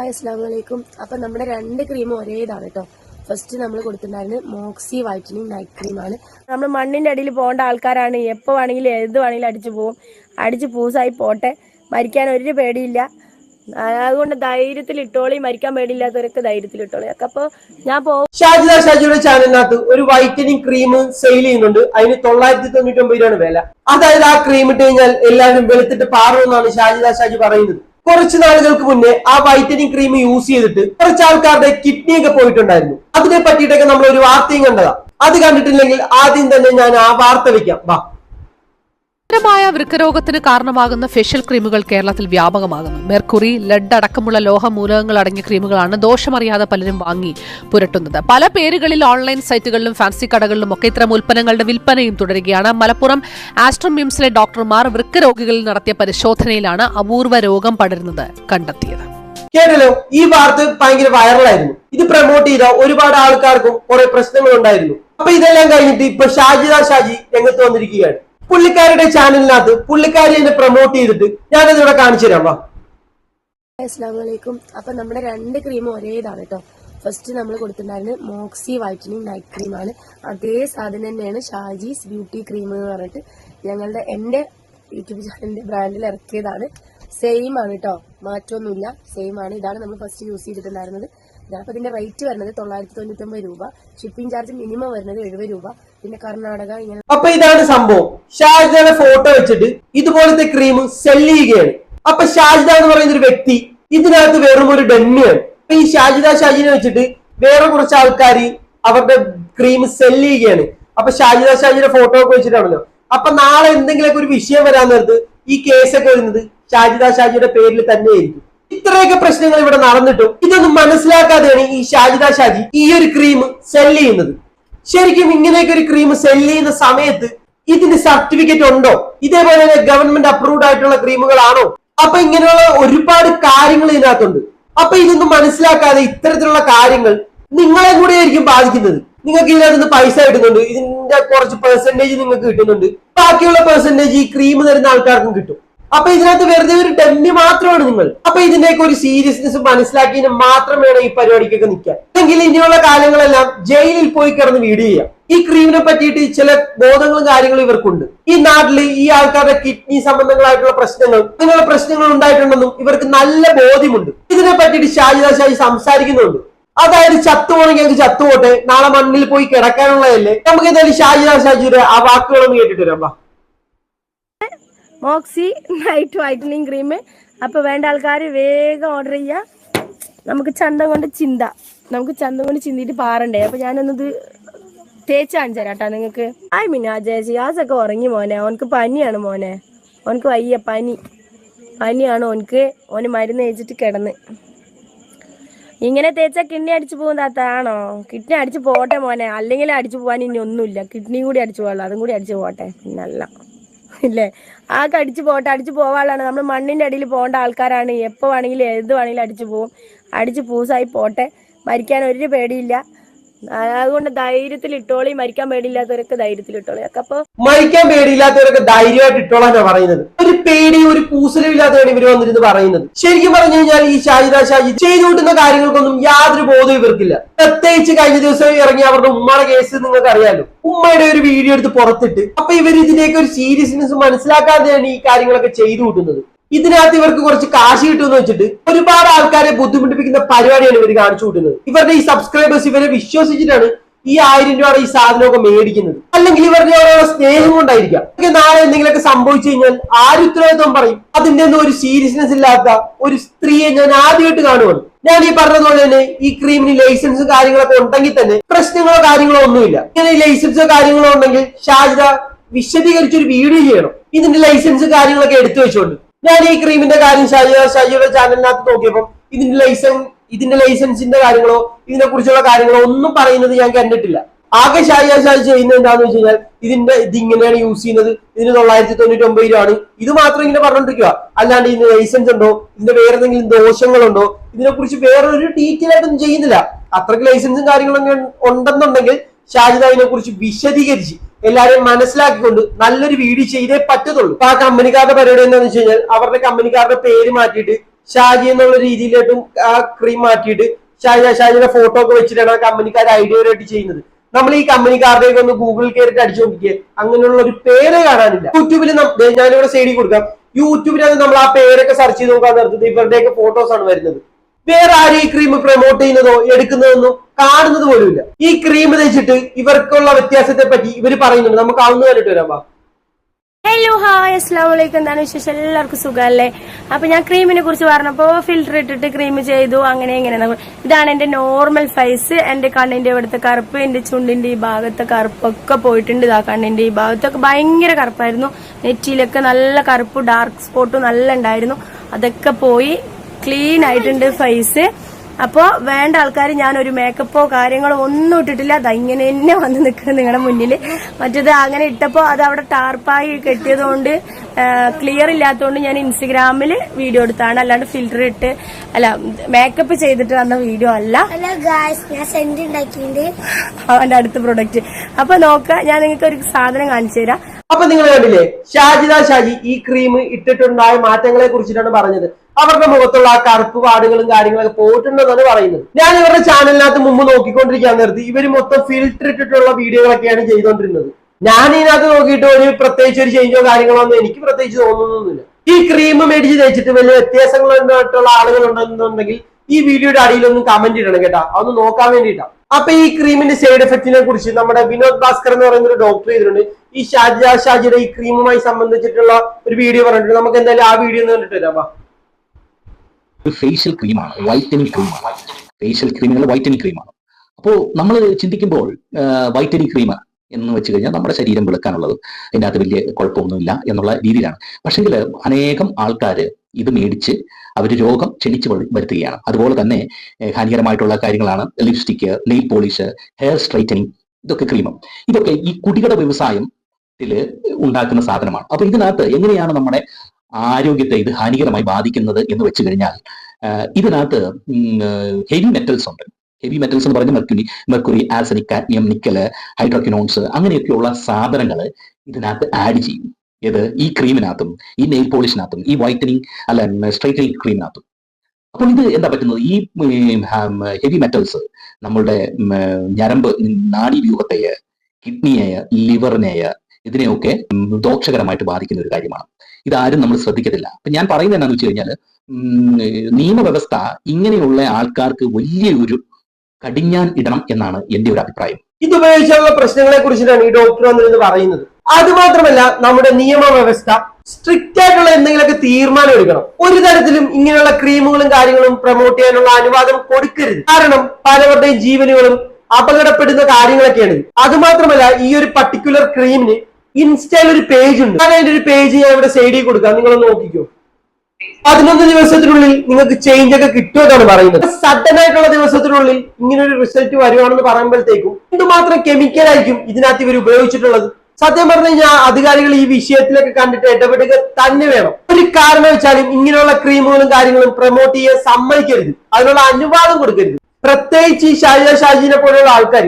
Hi അസ്സാം വലൈക്കും അപ്പം നമ്മുടെ രണ്ട് ക്രീമും ഒരേ ഇതാണ് കേട്ടോ ഫസ്റ്റ് നമ്മൾ കൊടുത്തിട്ടുണ്ടായിരുന്നത് മോക്സി വൈറ്റനിങ് നൈറ്റ് ക്രീമാണ് നമ്മൾ മണ്ണിന്റെ അടിയിൽ പോകേണ്ട ആൾക്കാരാണ്. എപ്പോൾ വേണമെങ്കിലും ഏത് വേണമെങ്കിലും അടിച്ചു പോവും. അടിച്ച് പൂസായി പോട്ടെ. മരിക്കാൻ ഒരു പേടിയില്ല. അതുകൊണ്ട് ധൈര്യത്തിൽ ഇട്ടോളി മരിക്കാൻ പേടിയില്ലാത്തവരൊക്കെ ധൈര്യത്തിൽ ഇട്ടോളി ഒക്കെ അപ്പോൾ ഞാൻ പോകും ഷാജിദ ഷാജിയുടെ ചാനലിനകത്ത് ഒരു വൈറ്റനിങ് ക്രീം സെയിൽ ചെയ്യുന്നുണ്ട്. അതിന് തൊള്ളായിരത്തി തൊണ്ണൂറ്റി ഒമ്പത് രൂപയാണ് വില. അതായത് ആ ക്രീം ഇട്ട് കഴിഞ്ഞാൽ എല്ലാവരും വെളുത്തിട്ട് പാറുമെന്നാണ് ഷാജിദ ഷാജി പറയുന്നത്. കുറച്ച് നാളുകൾക്ക് മുന്നേ ആ വൈറ്റനിങ് ക്രീം യൂസ് ചെയ്തിട്ട് കുറച്ച് ആൾക്കാരുടെ കിഡ്നി ഒക്കെ പോയിട്ടുണ്ടായിരുന്നു. അതിനെ പറ്റിയിട്ടൊക്കെ നമ്മൾ ഒരു വാർത്തയും കണ്ടതാ. അത് കണ്ടിട്ടില്ലെങ്കിൽ ആദ്യം തന്നെ ഞാൻ ആ വാർത്ത വെക്കാം. വാ. ഗുരുതരമായ വൃക്കരോഗത്തിന് കാരണമാകുന്ന ഫേഷ്യൽ ക്രീമുകൾ കേരളത്തിൽ വ്യാപകമാകുന്നു. മെർക്കുറി ലെഡ് അടക്കമുള്ള ലോഹമൂലകങ്ങൾ അടങ്ങിയ ക്രീമുകളാണ് ദോഷമറിയാതെ പലരും വാങ്ങി പുരട്ടുന്നത്. പല പേരുകളിൽ ഓൺലൈൻ സൈറ്റുകളിലും ഫാൻസി കടകളിലും ഒക്കെ ഇത്തരം ഉൽപ്പന്നങ്ങളുടെ വിൽപ്പനയും തുടരുകയാണ്. മലപ്പുറം ആസ്ട്രോമിംസിലെ ഡോക്ടർമാർ വൃക്കരോഗികളിൽ നടത്തിയ പരിശോധനയിലാണ് അപൂർവ രോഗം പടരുന്നത് കണ്ടെത്തിയത്. കേട്ടല്ലോ ഈ വാർത്ത ഭയങ്കര വൈറലായിരുന്നു ഇത് പ്രൊമോട്ട് ചെയ്ത ഒരുപാട് ആൾക്കാർക്കും കുറെ പ്രശ്നങ്ങൾ ഉണ്ടായിരുന്നു അപ്പൊ ഇതെല്ലാം കഴിഞ്ഞിട്ട് ഇപ്പൊ ഷാജിദ ഷാജി രംഗത്ത് വന്നിരിക്കുകയാണ്. പുള്ളിക്കാരുടെ ചാനലിനകത്ത് പുള്ളിക്കാരി എന്നെ പ്രൊമോട്ട് ചെയ്തിട്ട് ഞാനത് ഇവിടെ കാണിച്ചു തരാം വാ. അസ്ലാമലൈക്കും അപ്പൊ നമ്മുടെ രണ്ട് ക്രീമും ഒരേ ഇതാണ് കേട്ടോ ഫസ്റ്റ് നമ്മൾ കൊടുത്തിട്ടുണ്ടായിരുന്നത് മോക്സി വൈറ്റനിങ് നൈറ്റ് ക്രീമാണ് അതേ സാധനം തന്നെയാണ് ഷാജീസ് ബ്യൂട്ടി ക്രീം എന്ന് പറഞ്ഞിട്ട് ഞങ്ങളുടെ എന്റെ യൂട്യൂബ് ചാനലിന്റെ ബ്രാൻഡിൽ ഇറക്കിയതാണ്. സെയിം ആണ് കേട്ടോ മാറ്റമൊന്നുമില്ല. സെയിം ആണ്. ഇതാണ് നമ്മൾ ഫസ്റ്റ് യൂസ് ചെയ്തിട്ടുണ്ടായിരുന്നത്. അപ്പൊ ഇതിന്റെ റേറ്റ് വരുന്നത് തൊള്ളായിരത്തി തൊണ്ണൂറ്റൊമ്പത് രൂപ. ഷിപ്പിംഗ് ചാർജ് മിനിമം വരുന്നത് എഴുപത് രൂപ. പിന്നെ കർണാടക ഇങ്ങനെ അപ്പൊ ഇതാണ് സംഭവം. ഷാജിദയുടെ ഫോട്ടോ വെച്ചിട്ട് ഇതുപോലത്തെ ക്രീം സെൽ ചെയ്യുകയാണ്. അപ്പൊ ഷാജിദ എന്ന് പറയുന്ന ഒരു വ്യക്തി ഇതിനകത്ത് വെറും ഒരു ഡെമ്മിയാണ് അപ്പൊ ഈ ഷാജിദ ഷാജിനെ വെച്ചിട്ട് വേറെ കുറച്ച് ആൾക്കാർ അവരുടെ ക്രീം സെൽ ചെയ്യുകയാണ്. അപ്പൊ ഷാജിദ ഷാജിന്റെ ഫോട്ടോ ഒക്കെ വെച്ചിട്ടാണല്ലോ. അപ്പൊ നാളെ എന്തെങ്കിലുമൊക്കെ ഒരു വിഷയം വരാൻ നേരത്ത് ഈ കേസൊക്കെ വരുന്നത് ഷാജിദ ഷാജിയുടെ പേരിൽ തന്നെയായിരിക്കും. ഇത്രയൊക്കെ പ്രശ്നങ്ങൾ ഇവിടെ നടന്നിട്ടും ഇതൊന്നും മനസ്സിലാക്കാതെയാണ് ഈ ഷാജിദ ഷാജി ഈ ഒരു ക്രീം സെൽ ചെയ്യുന്നത്. ശരിക്കും ഇങ്ങനെയൊക്കെ ഒരു ക്രീം സെൽ ചെയ്യുന്ന സമയത്ത് ഇതിന്റെ സർട്ടിഫിക്കറ്റ് ഉണ്ടോ? ഇതേപോലെ തന്നെ ഗവൺമെന്റ് അപ്രൂവ്ഡ് ആയിട്ടുള്ള ക്രീമുകളാണോ അപ്പൊ ഇങ്ങനെയുള്ള ഒരുപാട് കാര്യങ്ങൾ ഇതിനകത്തുണ്ട്. അപ്പൊ ഇതൊന്നും മനസ്സിലാക്കാതെ ഇത്തരത്തിലുള്ള കാര്യങ്ങൾ നിങ്ങളെ കൂടെ ആയിരിക്കും ബാധിക്കുന്നത്. നിങ്ങൾക്ക് ഇതിനകത്ത് പൈസ കിട്ടുന്നുണ്ട്. ഇതിന്റെ കുറച്ച് പെർസെന്റേജ് നിങ്ങൾക്ക് കിട്ടുന്നുണ്ട്. ബാക്കിയുള്ള പെർസെന്റേജ് ഈ ക്രീം തരുന്ന ആൾക്കാർക്കും കിട്ടും. അപ്പൊ ഇതിനകത്ത് വെറുതെ ഒരു ഡമ്മി മാത്രമാണ് നിങ്ങൾ. അപ്പൊ ഇതിന്റെയൊക്കെ ഒരു സീരിയസ്നെസ് മനസ്സിലാക്കിയതിന് മാത്രം വേണം ഈ പരിപാടിക്കൊക്കെ നിൽക്കാൻ. അല്ലെങ്കിൽ ഇനിയുള്ള കാലങ്ങളെല്ലാം ജയിലിൽ പോയി കിടന്ന് വീഡിയോ ചെയ്യാം. ഈ ക്രീമിനെ പറ്റിയിട്ട് ചില ബോധങ്ങളും കാര്യങ്ങളും ഇവർക്കുണ്ട്. ഈ നാട്ടിൽ ഈ ആൾക്കാരുടെ കിഡ്നി സംബന്ധങ്ങളായിട്ടുള്ള പ്രശ്നങ്ങൾ അങ്ങനെയുള്ള പ്രശ്നങ്ങൾ ഉണ്ടായിട്ടുണ്ടെന്നും ഇവർക്ക് നല്ല ബോധ്യമുണ്ട്. ഇതിനെ പറ്റിയിട്ട് ഷാജിദ ഷാജി സംസാരിക്കുന്നുണ്ട്. അതായത് ചത്തുപോണെങ്കിൽ അത് ചത്തുപോട്ടെ നാളെ മണ്ണിൽ പോയി കിടക്കാനുള്ളതല്ലേ? നമുക്ക് എന്തായാലും ഷാജിദ ഷാജിയുടെ ആ വാക്കുകളൊന്നും കേട്ടിട്ട് വരാം മോക്സി നൈറ്റ് വൈറ്റനിങ് ക്രീം അപ്പൊ വേണ്ട ആൾക്കാർ വേഗം ഓർഡർ ചെയ്യുക നമുക്ക് ചന്തം കൊണ്ട് ചിന്ത. നമുക്ക് ചന്തം കൊണ്ട് ചിന്തിയിട്ട് പാറണ്ടേ. അപ്പൊ ഞാനൊന്നത് തേച്ച് കാണിച്ചു തരാം കേട്ടോ നിങ്ങൾക്ക് ആയി മിന്നാ ജിയാസൊക്കെ ഉറങ്ങി മോനെ. ഓനക്ക് പനിയാണ് മോനെ. ഓനക്ക് വയ്യ പനി. പനിയാണ് ഓനക്ക് ഓന് മരുന്ന് തേച്ചിട്ട് കിടന്ന്. ഇങ്ങനെ തേച്ചാൽ കിഡ്നി അടിച്ചു പോകും താത്താണോ കിഡ്നി അടിച്ചു പോട്ടെ മോനെ. അല്ലെങ്കിൽ അടിച്ചു പോകാൻ ഇനി ഒന്നുമില്ല. കിഡ്നിയും കൂടി അടിച്ചു പോകാനുള്ളൂ. അതും കൂടി അടിച്ചു പോട്ടെ. പിന്നല്ല ഇല്ലേ ആകെ അടിച്ചു പോട്ടെ അടിച്ചു പോവാനുള്ളതാണ്. നമ്മൾ മണ്ണിന്റെ അടിയിൽ പോകേണ്ട ആൾക്കാരാണ്. എപ്പോ വേണമെങ്കിലും ഏത് വേണമെങ്കിലും അടിച്ചു പോവും. അടിച്ച് പൂസായി പോട്ടെ. മരിക്കാൻ ഒരു പേടിയില്ല. ആ, അതുകൊണ്ട് ധൈര്യത്തിൽ ഇട്ടോളി മരിക്കാൻ പേടിയില്ലാത്തവരൊക്കെ ധൈര്യത്തിൽ ഇട്ടോളി അപ്പൊ മരിക്കാൻ പേടിയില്ലാത്തവരൊക്കെ ധൈര്യമായിട്ട് ഇട്ടോളാ പറയുന്നത്. പേടി ഒരു കൂസലും ഇവർ വന്നിരുന്ന് പറയുന്നത്. ശരിക്കും പറഞ്ഞു കഴിഞ്ഞാൽ ഈ ഷാജിദ ഷാജി ചെയ്തു കാര്യങ്ങൾക്കൊന്നും യാതൊരു ബോധം ഇവർക്കില്ല. പ്രത്യേകിച്ച് കഴിഞ്ഞ ദിവസം ഇറങ്ങിയ അവരുടെ ഉമ്മയുടെ കേസ് നിങ്ങൾക്ക് അറിയാലോ ഉമ്മയുടെ ഒരു വീഡിയോ എടുത്ത് പുറത്തിട്ട്. അപ്പൊ ഇവർ ഇതിന്റെയൊക്കെ ഒരു സീരിയസ്നെസ് മനസ്സിലാക്കാതെയാണ് ഈ കാര്യങ്ങളൊക്കെ ചെയ്തു കൂട്ടുന്നത്. ഇതിനകത്ത് ഇവർക്ക് കുറച്ച് കാശ് കിട്ടുമെന്ന് വെച്ചിട്ട് ഒരുപാട് ആൾക്കാരെ ബുദ്ധിമുട്ടിപ്പിക്കുന്ന പരിപാടിയാണ് ഇവർ കാണിച്ചു കൂട്ടുന്നത്. ഇവരുടെ ഈ സബ്സ്ക്രൈബേഴ്സ് ഇവരെ വിശ്വസിച്ചിട്ടാണ് ഈ ആയിരം രൂപ ഈ സാധനമൊക്കെ മേടിക്കുന്നത്. അല്ലെങ്കിൽ ഇവരുടെ ഓരോ സ്നേഹം കൊണ്ടായിരിക്കാം. നാളെ എന്തെങ്കിലുമൊക്കെ സംഭവിച്ചു കഴിഞ്ഞാൽ ആര് ഉത്തരവാദിത്വം പറയും. അതിന്റെ ഒന്നും ഒരു സീരിയസ്നെസ് ഇല്ലാത്ത ഒരു സ്ത്രീയെ ഞാൻ ആദ്യമായിട്ട് കാണുവാണ്. ഞാൻ ഈ പറഞ്ഞതുപോലെ തന്നെ ഈ ക്രീമിന് ലൈസൻസും കാര്യങ്ങളൊക്കെ ഉണ്ടെങ്കിൽ തന്നെ പ്രശ്നങ്ങളോ കാര്യങ്ങളോ ഒന്നുമില്ല. ഇങ്ങനെ ലൈസൻസോ കാര്യങ്ങളോ ഉണ്ടെങ്കിൽ ഷാജിദ വിശദീകരിച്ചൊരു വീഡിയോ ചെയ്യണം. ഇതിന്റെ ലൈസൻസ് കാര്യങ്ങളൊക്കെ എടുത്തു വെച്ചോണ്ട്. ഞാൻ ഈ ക്രീമിന്റെ കാര്യം ഷാജിദ ഷാജിയുടെ ചാനലിനകത്ത് നോക്കിയപ്പോൾ ഇതിന്റെ ലൈസൻസ് ഇതിന്റെ ലൈസൻസിന്റെ കാര്യങ്ങളോ ഇതിനെ കുറിച്ചുള്ള കാര്യങ്ങളോ ഒന്നും പറയുന്നത് ഞാൻ കണ്ടിട്ടില്ല. ആകെ ഷാജി ചെയ്യുന്നത് എന്താണെന്ന് വെച്ച് കഴിഞ്ഞാൽ ഇതിന്റെ ഇത് ഇങ്ങനെയാണ് യൂസ് ചെയ്യുന്നത്. ഇതിന് തൊള്ളായിരത്തി തൊണ്ണൂറ്റി ഒമ്പത് രൂപയാണ്. ഇത് മാത്രം ഇങ്ങനെ പറഞ്ഞോണ്ടിരിക്കുക അല്ലാണ്ട് ഇതിന് ലൈസൻസ് ഉണ്ടോ? ഇതിന്റെ വേറെ എന്തെങ്കിലും ദോഷങ്ങളുണ്ടോ? ഇതിനെ കുറിച്ച് വേറെ ഒരു ഡീറ്റെയിൽ ആയിട്ടൊന്നും ചെയ്യുന്നില്ല. അത്രയ്ക്ക് ലൈസൻസും കാര്യങ്ങളൊക്കെ ഉണ്ടെന്നുണ്ടെങ്കിൽ ഷാജിദ അതിനെ കുറിച്ച് വിശദീകരിച്ച് എല്ലാരെയും മനസ്സിലാക്കിക്കൊണ്ട് നല്ലൊരു വീഡിയോ ചെയ്തേ പറ്റത്തുള്ളൂ. ആ കമ്പനിക്കാരുടെ പരിപാടി എന്താണെന്ന് വെച്ച് കഴിഞ്ഞാൽ അവരുടെ കമ്പനിക്കാരുടെ പേര് മാറ്റിയിട്ട് ഷാജി എന്നുള്ള രീതിയിലായിട്ടും ആ ക്രീം മാറ്റിയിട്ട് ഷാജി ഷാജിയുടെ ഫോട്ടോ ഒക്കെ വെച്ചിട്ടാണ് കമ്പനിക്കാർ ഐഡിയയായിട്ട് ചെയ്യുന്നത്. നമ്മൾ ഈ കമ്പനിക്കാരുടെയൊക്കെ ഒന്ന് ഗൂഗിളിൽ കയറിയിട്ട് അടിച്ചു നോക്കിയേ അങ്ങനെയുള്ള ഒരു പേര് കാണാനില്ല. യൂട്യൂബിൽ ഞാനിവിടെ സൈഡിൽ കൊടുക്കാം. യൂട്യൂബിനകത്ത് നമ്മൾ ആ പേരൊക്കെ സെർച്ച് ചെയ്ത് നോക്കാൻ നിർത്തുന്നത് ഇവരുടെയൊക്കെ ഫോട്ടോസ് ആണ് വരുന്നത്. വേറെ ആരും ഈ ക്രീം പ്രൊമോട്ട് ചെയ്യുന്നതോ എടുക്കുന്നതെന്നോ കാണുന്നത് പോലുമില്ല. ഈ ക്രീം തേച്ചിട്ട് ഇവർക്കുള്ള വ്യത്യാസത്തെ പറ്റി ഇവർ പറയുന്നുണ്ട്. നമുക്ക് അവന്ന് കണ്ടിട്ട് വരാം ഹലോ ഹായ് അസ്ലാം വലൈക്കും എന്താണ് വിശേഷം? എല്ലാവർക്കും സുഖമല്ലേ? അപ്പൊ ഞാൻ ക്രീമിനെ കുറിച്ച് പറഞ്ഞപ്പോ ഫിൽറ്റർ ഇട്ടിട്ട് ക്രീം ചെയ്തു. അങ്ങനെ ഇങ്ങനെ. ഇതാണ് എന്റെ നോർമൽ ഫേസ് എന്റെ കണ്ണിന്റെ ഇവിടുത്തെ കറുപ്പ് എന്റെ ചുണ്ടിന്റെ ഈ ഭാഗത്തെ കറുപ്പൊക്കെ പോയിട്ടുണ്ട്. ഇതാ കണ്ണിന്റെ ഈ ഭാഗത്തൊക്കെ ഭയങ്കര കറുപ്പായിരുന്നു. നെറ്റിയിലൊക്കെ നല്ല കറുപ്പ് ഡാർക്ക് സ്പോട്ടും നല്ല ഉണ്ടായിരുന്നു. അതൊക്കെ പോയി ക്ലീൻ ആയിട്ടുണ്ട് ഫേസ് അപ്പോ വേണ്ട ആൾക്കാർ ഞാൻ ഒരു മേക്കപ്പോ കാര്യങ്ങളോ ഒന്നും ഇട്ടിട്ടില്ല. അത് ഇങ്ങനെ തന്നെ വന്ന് നിൽക്കുന്നത് നിങ്ങളുടെ മുന്നിൽ മറ്റേത് അങ്ങനെ ഇട്ടപ്പോ അത് അവിടെ ടാർപ്പായി കെട്ടിയതുകൊണ്ട് ക്ലിയർ ഇല്ലാത്തതുകൊണ്ട് ഞാൻ ഇൻസ്റ്റഗ്രാമിൽ വീഡിയോ എടുത്താണ്. അല്ലാണ്ട് ഫിൽറ്റർ ഇട്ട് അല്ല മേക്കപ്പ് ചെയ്തിട്ട് വന്ന വീഡിയോ അല്ല. ഹലോ ഗായ്സ് ഞാൻ സെന്റ് അവന്റെ അടുത്ത പ്രൊഡക്റ്റ് അപ്പൊ നോക്ക ഞാൻ നിങ്ങൾക്ക് ഒരു സാധനം കാണിച്ചു തരാം. അപ്പൊ നിങ്ങൾ കണ്ടില്ലേ? ഷാജിദ ഷാജി ഈ ക്രീം ഇട്ടിട്ടുണ്ടായ മാറ്റങ്ങളെ കുറിച്ചിട്ടാണ് പറഞ്ഞത്. അവരുടെ മുഖത്തുള്ള ആ കറുപ്പ് പാടുകളും കാര്യങ്ങളൊക്കെ പോയിട്ടുണ്ടെന്നാണ് പറയുന്നത്. ഞാൻ ഇവരുടെ ചാനലിനകത്ത് മുമ്പ് നോക്കിക്കൊണ്ടിരിക്കാൻ നിർത്തി ഇവർ മൊത്തം ഫിൽറ്റർ ഇട്ടിട്ടുള്ള വീഡിയോകളൊക്കെയാണ് ചെയ്തുകൊണ്ടിരുന്നത് ഞാൻ ഇതിനകത്ത് നോക്കിയിട്ട് ഒരു പ്രത്യേകിച്ച് ഒരു ചേഞ്ചോ കാര്യങ്ങളോ ഒന്നും എനിക്ക് പ്രത്യേകിച്ച് തോന്നുന്നൊന്നുമില്ല. ഈ ക്രീം മേടിച്ച് തേച്ചിട്ട് വലിയ വ്യത്യാസങ്ങളുള്ള ആളുകൾ ഉണ്ടെന്നുണ്ടെങ്കിൽ ഈ വീഡിയോയുടെ അടിയിലൊന്നും കമന്റ് ഇടണം കേട്ടോ. അതൊന്ന് നോക്കാൻ വേണ്ടിയിട്ടാ. അപ്പൊ ഈ ക്രീമിന്റെ സൈഡ് എഫക്റ്റിനെ കുറിച്ച് നമ്മുടെ വിനോദ് ഭാസ്കർ എന്ന് പറയുന്ന ഒരു ഡോക്ടർ ചെയ്തിട്ടുണ്ട്. ഈ ഷാജ ഷാജിയുടെ ഈ ക്രീമുമായി സംബന്ധിച്ചിട്ടുള്ള ഒരു വീഡിയോ പറഞ്ഞിട്ടുണ്ട്. നമുക്ക് എന്തായാലും ആ വീഡിയോ ഒന്ന് കണ്ടിട്ട് വരാം. ഒരു ഫേഷ്യൽ ക്രീമാണ് വൈറ്റനിങ് ക്രീമാണ് ഫേഷ്യൽ ക്രീമുകൾ വൈറ്റനിങ് ക്രീമാണ് അപ്പോൾ നമ്മൾ ചിന്തിക്കുമ്പോൾ വൈറ്റനിങ് ക്രീം എന്ന് വെച്ച് കഴിഞ്ഞാൽ നമ്മുടെ ശരീരം വെളുക്കാനുള്ളത് അതിന്റെ അകത്ത് വലിയ കുഴപ്പമൊന്നുമില്ല എന്നുള്ള രീതിയിലാണ്. പക്ഷെങ്കിൽ അനേകം ആൾക്കാർ ഇത് മേടിച്ച് അവർ രോഗം ക്ഷണിച്ച് വരു- വരുത്തുകയാണ്. അതുപോലെ തന്നെ ഹാനികരമായിട്ടുള്ള കാര്യങ്ങളാണ്. Lipstick nail polish hair straightening ഇതൊക്കെ ക്രീമും. ഇതൊക്കെ ഈ കുടികളുടെ വ്യവസായത്തിൽ ഉണ്ടാക്കുന്ന സാധനമാണ്. അപ്പൊ ഇതിനകത്ത് എങ്ങനെയാണ് നമ്മുടെ ആരോഗ്യത്തെ ഇത് ഹാനികരമായി ബാധിക്കുന്നത് എന്ന് വെച്ച് കഴിഞ്ഞാൽ ഇതിനകത്ത് ഹെവി മെറ്റൽസ് ഉണ്ട്. ഹെവി മെറ്റൽസ് എന്ന് പറഞ്ഞാൽ mercury mercury arsenic cadmium nickel hydroquinones അങ്ങനെയൊക്കെയുള്ള സാധനങ്ങൾ ഇതിനകത്ത് ആഡ് ചെയ്യും. ഏത്? ഈ ക്രീമിനകത്തും ഈ നെയിൽ പോളിഷിനകത്തും ഈ വൈറ്റനിങ് അല്ല സ്ട്രൈറ്റനിങ് ക്രീമിനകത്തും അപ്പോൾ ഇത് എന്താ പറ്റുന്നത്? ഈ ഹെവി മെറ്റൽസ് നമ്മളുടെ ഞരമ്പ് നാഡീവ്യൂഹത്തെ കിഡ്നിയെ ലിവറിനെയ ഇതിനെയൊക്കെ ദോഷകരമായിട്ട് ബാധിക്കുന്ന ഒരു കാര്യമാണ്. ഇതാരും നമ്മൾ ശ്രദ്ധിക്കത്തില്ല. അപ്പൊ ഞാൻ പറയുന്നത് എന്താണെന്ന് വെച്ച് കഴിഞ്ഞാൽ നിയമവ്യവസ്ഥ ഇങ്ങനെയുള്ള ആൾക്കാർക്ക് വലിയൊരു കടിഞ്ഞാൻ ഇടണം എന്നാണ് എന്റെ ഒരു അഭിപ്രായം. ഇത് ഉപയോഗിച്ചുള്ള പ്രശ്നങ്ങളെ കുറിച്ചിട്ടാണ് ഈ ഡോക്ടർ എന്ന് പറയുന്നത്. അത് മാത്രമല്ല നമ്മുടെ നിയമവ്യവസ്ഥ സ്ട്രിക്റ്റ് ആയിട്ടുള്ള എന്തെങ്കിലുമൊക്കെ തീരുമാനം എടുക്കണം. ഒരു തരത്തിലും ഇങ്ങനെയുള്ള ക്രീമുകളും കാര്യങ്ങളും പ്രൊമോട്ട് ചെയ്യാനുള്ള അനുവാദം കൊടുക്കരുത്. കാരണം പലവരുടെയും ജീവനുകളും അപകടപ്പെടുന്ന കാര്യങ്ങളൊക്കെയാണ്. അതുമാത്രമല്ല അത് മാത്രമല്ല ഈ ഒരു പർട്ടിക്കുലർ ക്രീമിന് ഇൻസ്റ്റയിൽ ഒരു പേജ് ഉണ്ട്. ഞാൻ അതിന്റെ ഒരു പേജ് ഞാൻ ഇവിടെ സൈഡിൽ കൊടുക്കാം. നിങ്ങളൊന്ന് നോക്കിക്കോ. പതിനൊന്ന് ദിവസത്തിനുള്ളിൽ നിങ്ങൾക്ക് ചേഞ്ച് ഒക്കെ കിട്ടുമെന്നാണ് പറയുന്നത്. സഡൻ ആയിട്ടുള്ള ദിവസത്തിനുള്ളിൽ ഇങ്ങനെ ഒരു റിസൾട്ട് വരുവാണെന്ന് പറയുമ്പോഴത്തേക്കും എന്തുമാത്രം കെമിക്കൽ ആയിരിക്കും ഇതിനകത്ത് ഇവർ ഉപയോഗിച്ചിട്ടുള്ളത്? സത്യം പറഞ്ഞു കഴിഞ്ഞാൽ അധികാരികൾ ഈ വിഷയത്തിലൊക്കെ കണ്ടിട്ട് ഇടപെടുക തന്നെ വേണം. ഒരു കാരണം വെച്ചാലും ഇങ്ങനെയുള്ള ക്രീമുകളും കാര്യങ്ങളും പ്രൊമോട്ട് ചെയ്യാൻ സമ്മതിക്കരുത്. അതിനുള്ള അനുവാദം കൊടുക്കരുത്. പ്രത്യേകിച്ച് ഈ ഷാജ ഷാജിനെ പോലെയുള്ള ആൾക്കാർ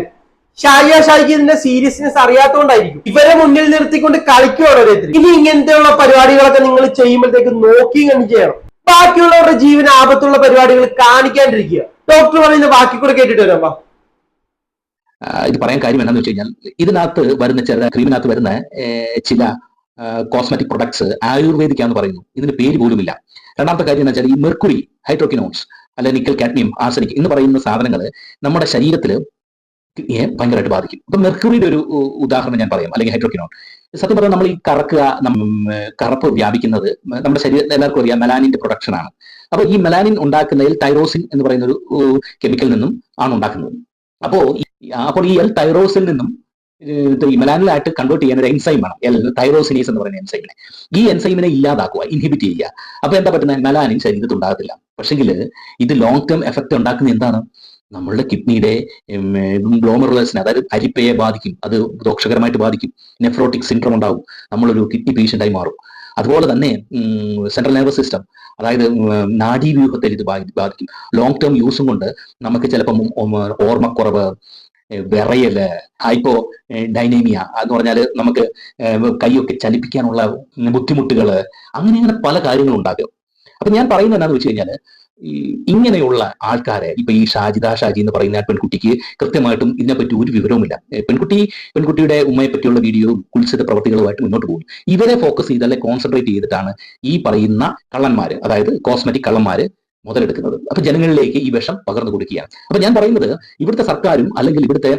ഷാജിയ ഷായിക്ക് ഇതിന്റെ സീരിയസ്നെസ് അറിയാത്തതുകൊണ്ടായിരിക്കും ഇവരെ മുന്നിൽ നിർത്തിക്കൊണ്ട് കളിക്കുവാണ് ഓരോരുത്തർ ഇനി ഇങ്ങനത്തെയുള്ള പരിപാടികളൊക്കെ നിങ്ങൾ ചെയ്യുമ്പോഴത്തേക്ക് നോക്കി കണ്ടു ചെയ്യണം. ബാക്കിയുള്ളവരുടെ ജീവൻ ആപത്തുള്ള പരിപാടികൾ കാണിക്കാണ്ടിരിക്കുക. ഡോക്ടർ പറയുന്ന ബാക്കി കൂടെ കേട്ടിട്ട് വരാം ഇത് പറയാൻ കാര്യം എന്താണെന്ന് വെച്ച് കഴിഞ്ഞാൽ ഇതിനകത്ത് വരുന്ന ചില ക്രീമിനകത്ത് വരുന്ന ചില കോസ്മെറ്റിക് പ്രൊഡക്ട്സ് ആയുർവേദിക്കാന്ന് പറയുന്നു. ഇതിന് പേര് പോലുമില്ല. രണ്ടാമത്തെ കാര്യം എന്ന് വെച്ചാൽ ഈ മെർക്കുറി ഹൈഡ്രോക്കിനോൺസ് അല്ലെ നിക്കൽ കാഡ്മിയം ആർസനിക് എന്ന് പറയുന്ന സാധനങ്ങൾ നമ്മുടെ ശരീരത്തിൽ കിഡ്നിയെ ഭയങ്കരമായിട്ട് ബാധിക്കും. അപ്പൊ മെർക്കുറിയുടെ ഒരു ഉദാഹരണം ഞാൻ പറയാം. അല്ലെങ്കിൽ ഹൈഡ്രോക്കിനോൺ സത്യം പറഞ്ഞാൽ നമ്മൾ ഈ കറക്കുക കറപ്പ് വ്യാപിക്കുന്നത് നമ്മുടെ ശരീരത്തിൽ എല്ലാവർക്കും അറിയാം മെലാനിന്റെ പ്രൊഡക്ഷൻ ആണ്. അപ്പൊ ഈ മെലാനിൻ ഉണ്ടാക്കുന്നതിൽ തൈറോസിൻ എന്ന് പറയുന്ന ഒരു കെമിക്കൽ നിന്നും ആണ് ഉണ്ടാക്കുന്നത്. അപ്പോ അപ്പോൾ ഈ എൽ തൈറോസിൽ നിന്നും മെലാനിലായിട്ട് കൺവേർട്ട് ചെയ്യാൻ ഒരു എൻസൈം വേണം. എൽ തൈറോസിനീസ് എന്ന് പറയുന്ന എൻസൈമിനെ ഈ എൻസൈമിനെ ഇല്ലാതാക്കുക ഇൻഹിബിറ്റ് ചെയ്യുക. അപ്പൊ എന്താ പറ്റുന്നത്? മെലാനിൻ ശരീരത്തിൽ ഉണ്ടാകത്തില്ല. പക്ഷെങ്കിൽ ഇത് ലോങ് ടേം എഫക്ട് ഉണ്ടാക്കുന്ന എന്താണ്? നമ്മളുടെ കിഡ്നിയുടെ ഗ്ലോമറുലസിനെ അതായത് അരിപ്പയെ ബാധിക്കും. അത് ദോഷകരമായിട്ട് ബാധിക്കും. നെഫ്രോട്ടിക് സിൻഡ്രോം ഉണ്ടാവും. നമ്മളൊരു കിഡ്നി പേഷ്യന്റായി മാറും. അതുപോലെ തന്നെ സെൻട്രൽ നെർവസ് സിസ്റ്റം അതായത് നാഡീവ്യൂഹത്തിൽ ഇത് ബാധി- ബാധിക്കും. ലോങ് ടേം യൂസും കൊണ്ട് നമുക്ക് ചിലപ്പം ഓർമ്മക്കുറവ് വിറയൽ ഹൈപ്പോ ഡൈനേമിയ എന്ന് പറഞ്ഞാൽ നമുക്ക് കൈയൊക്കെ ചലിപ്പിക്കാനുള്ള ബുദ്ധിമുട്ടുകൾ അങ്ങനെ അങ്ങനെ പല കാര്യങ്ങളും ഉണ്ടാകും. അപ്പൊ ഞാൻ പറയുന്നത് എന്താണെന്ന് വെച്ച് കഴിഞ്ഞാൽ ഇങ്ങനെയുള്ള ആൾക്കാരെ ഇപ്പൊ ഈ ഷാജിദ ഷാജി എന്ന് പറയുന്ന പെൺകുട്ടിക്ക് കൃത്യമായിട്ടും ഇതിനെപ്പറ്റി ഒരു വിവരവുമില്ല. പെൺകുട്ടി പെൺകുട്ടിയുടെ ഉമ്മയെ പറ്റിയുള്ള വീഡിയോ കുൽസിത പ്രവർത്തികളുമായിട്ട് മുന്നോട്ട് പോകും. ഇവരെ ഫോക്കസ് ചെയ്ത് അല്ലെ കോൺസെൻട്രേറ്റ് ചെയ്തിട്ടാണ് ഈ പറയുന്ന കള്ളന്മാര് അതായത് കോസ്മെറ്റിക് കള്ളന്മാര് മുതലെടുക്കുന്നത്. അപ്പൊ ജനങ്ങളിലേക്ക് ഈ വിഷം പകർന്നു കൊടുക്കുകയാണ്. അപ്പൊ ഞാൻ പറയുന്നത് ഇവിടുത്തെ സർക്കാരും അല്ലെങ്കിൽ ഇവിടുത്തെ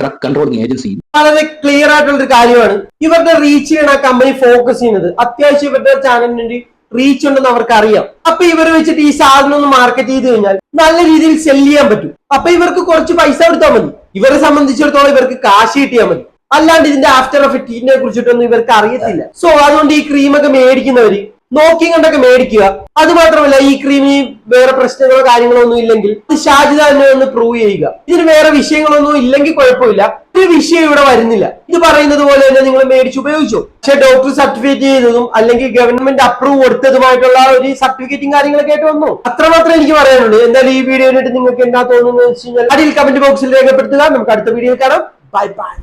ഡ്രഗ് കൺട്രോളിംഗ് ഏജൻസിയും വളരെ ക്ലിയർ ആയിട്ടുള്ള ഒരു കാര്യമാണ്. ഇവരുടെ റീച്ച് ചെയ്യണ കമ്പനി ഫോക്കസ് ചെയ്യുന്നത്. അത്യാവശ്യം ഇവരുടെ ചാനലിന് റീച്ച് ഉണ്ടെന്ന് അവർക്ക് അറിയാം അപ്പൊ ഇവർ വെച്ചിട്ട് ഈ സാധനം ഒന്ന് മാർക്കറ്റ് ചെയ്ത് കഴിഞ്ഞാൽ നല്ല രീതിയിൽ സെൽ ചെയ്യാൻ പറ്റും. അപ്പൊ ഇവർക്ക് കുറച്ച് പൈസ കൊടുത്താൽ മതി. ഇവരെ സംബന്ധിച്ചിടത്തോളം ഇവർക്ക് കാശ് കിട്ടിയാൽ മതി. അല്ലാണ്ട് ഇതിന്റെ ആഫ്റ്റർ എഫക്റ്റിനെ കുറിച്ചിട്ടൊന്നും ഇവർക്ക് അറിയത്തില്ല. സോ അതുകൊണ്ട് ഈ ക്രീമൊക്കെ മേടിക്കുന്നവര് നോക്കി കണ്ടൊക്കെ മേടിക്കുക. അത് മാത്രമല്ല ഈ ക്രീമിന് വേറെ പ്രശ്നങ്ങളോ കാര്യങ്ങളോ ഒന്നും ഇല്ലെങ്കിൽ അത് ഷാജിദ തന്നെ ഒന്ന് പ്രൂവ് ചെയ്യുക. ഇതിന് വേറെ വിഷയങ്ങളൊന്നും ഇല്ലെങ്കിൽ കുഴപ്പമില്ല. ഒരു വിഷയം ഇവിടെ വരുന്നില്ല. ഇത് പറയുന്നത് പോലെ തന്നെ നിങ്ങൾ മേടിച്ച് ഉപയോഗിച്ചു. പക്ഷെ ഡോക്ടർ സർട്ടിഫിക്കറ്റ് ചെയ്തതും അല്ലെങ്കിൽ ഗവൺമെന്റ് അപ്രൂവ് കൊടുത്തതുമായിട്ടുള്ള ഒരു സർട്ടിഫിക്കറ്റും കാര്യങ്ങളൊക്കെ ആയിട്ട് വന്നു? അത്രമാത്രം എനിക്ക് പറയാനുള്ളൂ. എന്തായാലും ഈ വീഡിയോ നിങ്ങൾക്ക് എന്താ തോന്നുന്നത് വെച്ച് കഴിഞ്ഞാൽ അടിയിൽ കമന്റ് ബോക്സിൽ രേഖപ്പെടുത്തുക. നമുക്ക് അടുത്ത വീഡിയോയിൽ കാണാം. Bye bye